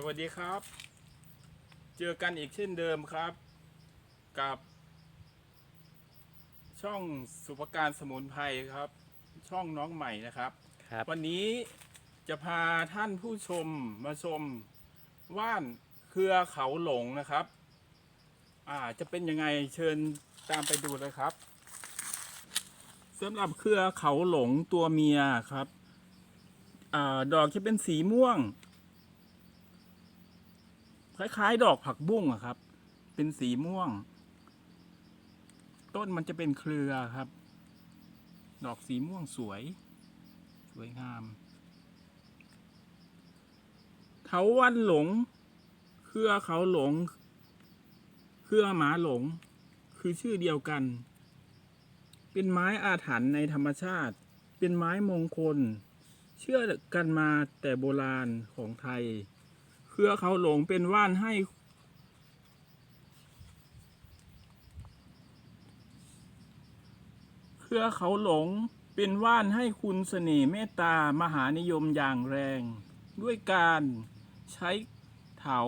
สวัสดีครับ เจอกันอีกเช่นเดิมครับ กับ ช่องสุภการสมุนไพรครับ ช่องน้องใหม่นะครับ ครับ วันนี้จะพาท่านผู้ชมมาชมว่านเครือเขาหลงนะครับ อ่าจะเป็นยังไงเชิญตามไปดูเลยครับสำหรับเครือเขาหลงตัวเมียครับอาดอกจะเป็นสีม่วง คล้าย ๆ ดอกผักบุ้งอะครับ เป็นสีม่วง ต้นมันจะเป็นเครือครับ ดอกสีม่วงสวย สวยงามเถาวันหลง เครือเขาหลง เครือหมาหลง คือชื่อเดียวกัน เป็นไม้อาถรรพ์ในธรรมชาติ เป็นไม้มงคล เชื่อกันมาแต่โบราณของไทย เครือเขาหลงเป็นว่านให้เครือเขาหลงเป็นว่านให้คุณเสน่ห์เมตตามหานิยมอย่างแรง ด้วยการใช้เถา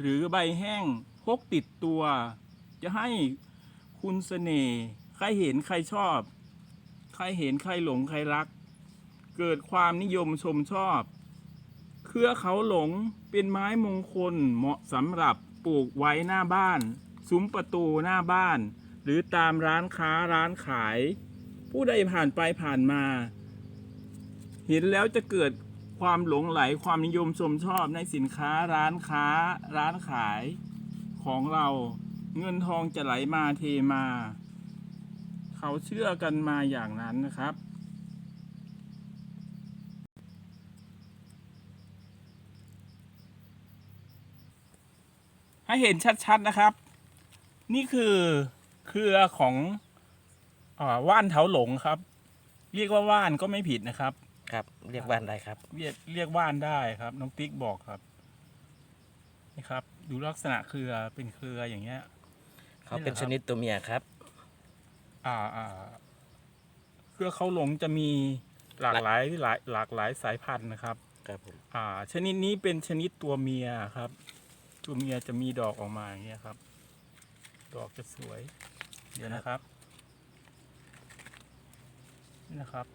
หรือใบแห้งพกติดตัว จะให้คุณเสน่ห์ใครเห็นใครชอบ ใครเห็นใครหลงใครรัก เกิดความนิยมชมชอบ เครือเขาหลงเป็นไม้มงคลเหมาะสำหรับปลูกไว้หน้าบ้าน ซุ้มประตูหน้าบ้าน หรือตามร้านค้าร้านขาย ผู้ใดผ่านไปผ่านมา เห็นแล้วจะเกิดความหลงไหลความนิยมชมชอบในสินค้าร้านค้าร้านขายของเราเงินทองจะไหลมาเทมา เขาเชื่อกันมาอย่างนั้นนะครับ ให้เห็นชัดๆนะครับ นี่คือเครือของอาว่านเถาหลงครับ เรียกว่าว่านก็ไม่ผิดนะครับ ครับ เรียกว่านได้ครับ เรียกเรียกว่านได้ครับน้องติ๊กบอกครับนี่ครับ ดูลักษณะเครือเป็นเครืออย่างเงี้ยเขาเป็นนี่แหละคชรับนิดตัวเมียครับ อ่าอ่าเครือเขาหลงจะมีหลากหลายหลายหลากหลายสายพันธุ์นะครับครับผมอ่า ชนิดนี้เป็นชนิดตัวเมียครับ ตัวเมียจะมีดอกออกมาอย่างเงี้ยครับ ดอกจะสวย เดี๋ยวนะครับ นี่นะครับ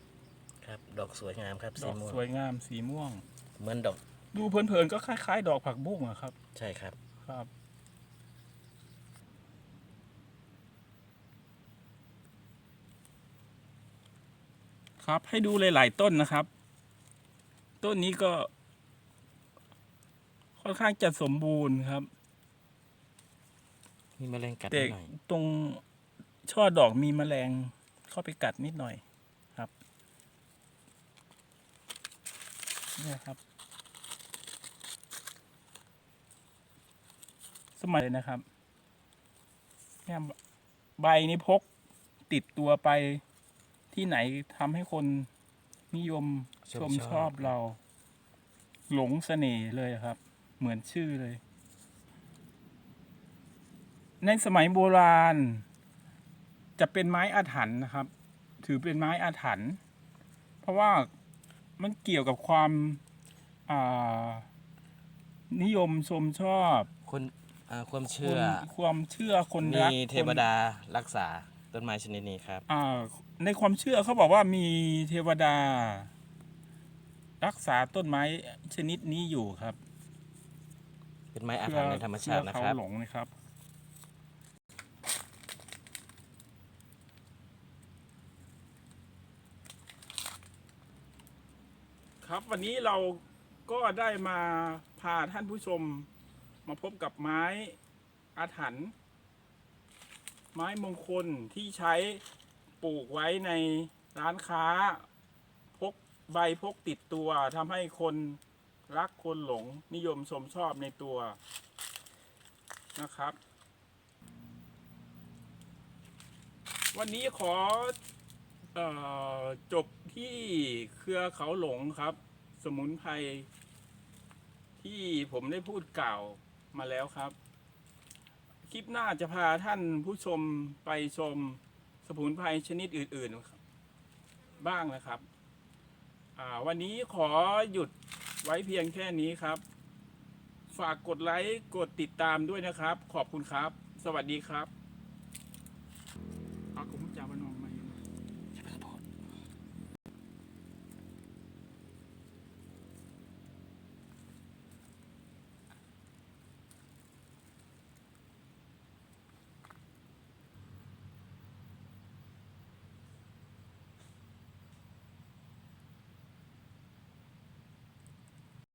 ครับ ดอกสวยงามครับดสีอกม่วงสวยงามสีม่วง เหมือนดอกดูเพลินๆก็คล้ายๆ ดอกผักบุ้งอะครับ ใช่ครับ ครับ ครับให้ดูหลาย ๆ ต้นนะครับ ต้นนี้ก็ ค่อนข้างจะสมบูรณ์ครับ มีแมลงกัดแต่นิดหน่อยตรงช่อดอกมีแมลงเข้าไปกัดนิดหน่อยครับ เนี่ยครับ สมัยเลยนะครับเนี่ยใบนี้พกติดตัวไปที่ไหนทำให้คนนิยมชมชอบเรา หลงเสน่ห์เลยครับ เหมือนชื่อเลย ในสมัยโบราณ จะเป็นไม้อาถรรพ์นะครับ ถือเป็นไม้อาถรรพ์เพราะว่ามันเกี่ยวกับความอ่านิยมชมชอบคนอ่าความคเชื่อนความเชื่อคนมีรักเทวดารักษาต้นไม้ชนิดนี้ครับอ่าในความเชื่อเขาบอกว่ามีเทวดา รักษาต้นไม้ชนิดนี้อยู่ครับ เป็นไม้อาถรรพ์ในธรรมชาตินะเอครับเขาหลงนะครับครับวันนี้เราก็ได้มาพาท่านผู้ชมมาพบกับไม้อาถรรพ์ไม้มงคลที่ใช้ปลูกไว้ในร้านค้า พกใบพกติดตัวทำให้คน รักคนหลงนิยมชมชอบในตัวนะครับ วันนี้ขอออจบที่เครือเขาหลงครับ สมุนไพรที่ผมได้พูดกล่าวมาแล้วครับ คลิปหน้าจะพาท่านผู้ชมไปชมสมุนไพรชนิดอื่น ๆ บ้างนะครับวันนี้ขอหยุด ไว้เพียงแค่นี้ครับ ฝากกดไลค์ กดติดตามด้วยนะครับ ขอบคุณครับ สวัสดีครับ